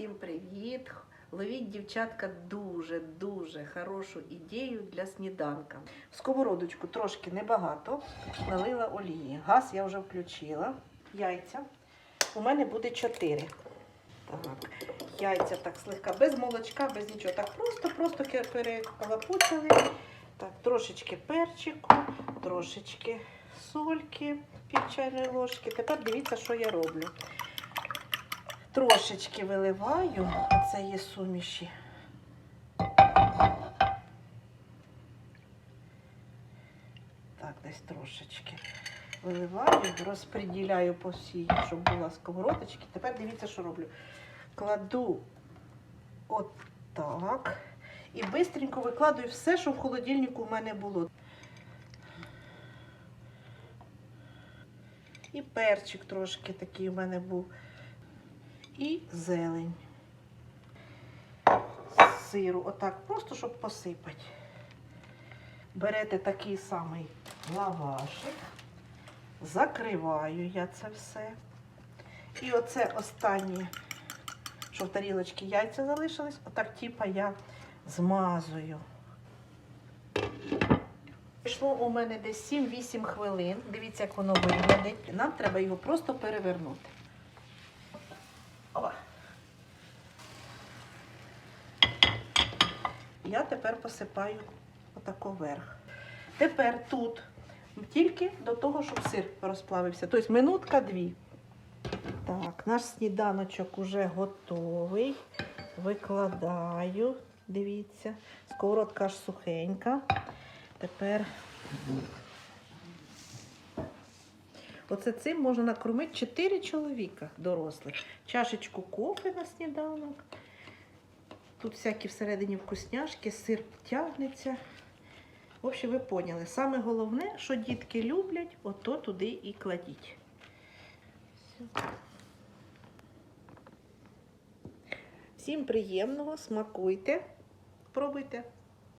Всім привіт! Ловіть, дівчатка, дуже-дуже хорошу ідею для сніданка. В сковородочку трошки небагато налила олії. Газ я вже включила. Яйця. У мене буде 4. Так, яйця так слегка, без молочка, без нічого. Так просто-просто переколопучили. Так, трошечки перчику, трошечки сольки, пів чайної ложки. Тепер дивіться, що я роблю. Трошечки виливаю цієї суміші. Так, десь трошечки виливаю, розподіляю по всій, щоб була сковородочки. Тепер дивіться, що роблю. Кладу отак. І швидко викладаю все, що в холодильнику в мене було. І перчик трошки такий у мене був. І зелень. Сиру, отак, просто щоб посипати. Берете такий самий лавашик, закриваю я це все. І оце останнє, що в тарілочці яйця залишились, отак типа я змазую. Пішло у мене десь 7-8 хвилин. Дивіться, як воно виглядить. Нам треба його просто перевернути. Я тепер посипаю отако вверх. Тепер тут тільки до того, щоб сир розплавився. Тобто минутка-дві. Так, наш сніданочок уже готовий. Викладаю, дивіться, сковородка аж сухенька. Тепер оце цим можна накормити 4 чоловіка дорослих. Чашечку кофе на сніданок. Тут всякі всередині вкусняшки, сир тягнеться. В общем, ви поняли. Саме головне, що дітки люблять, ото туди і кладіть. Всім приємного, смакуйте, пробуйте.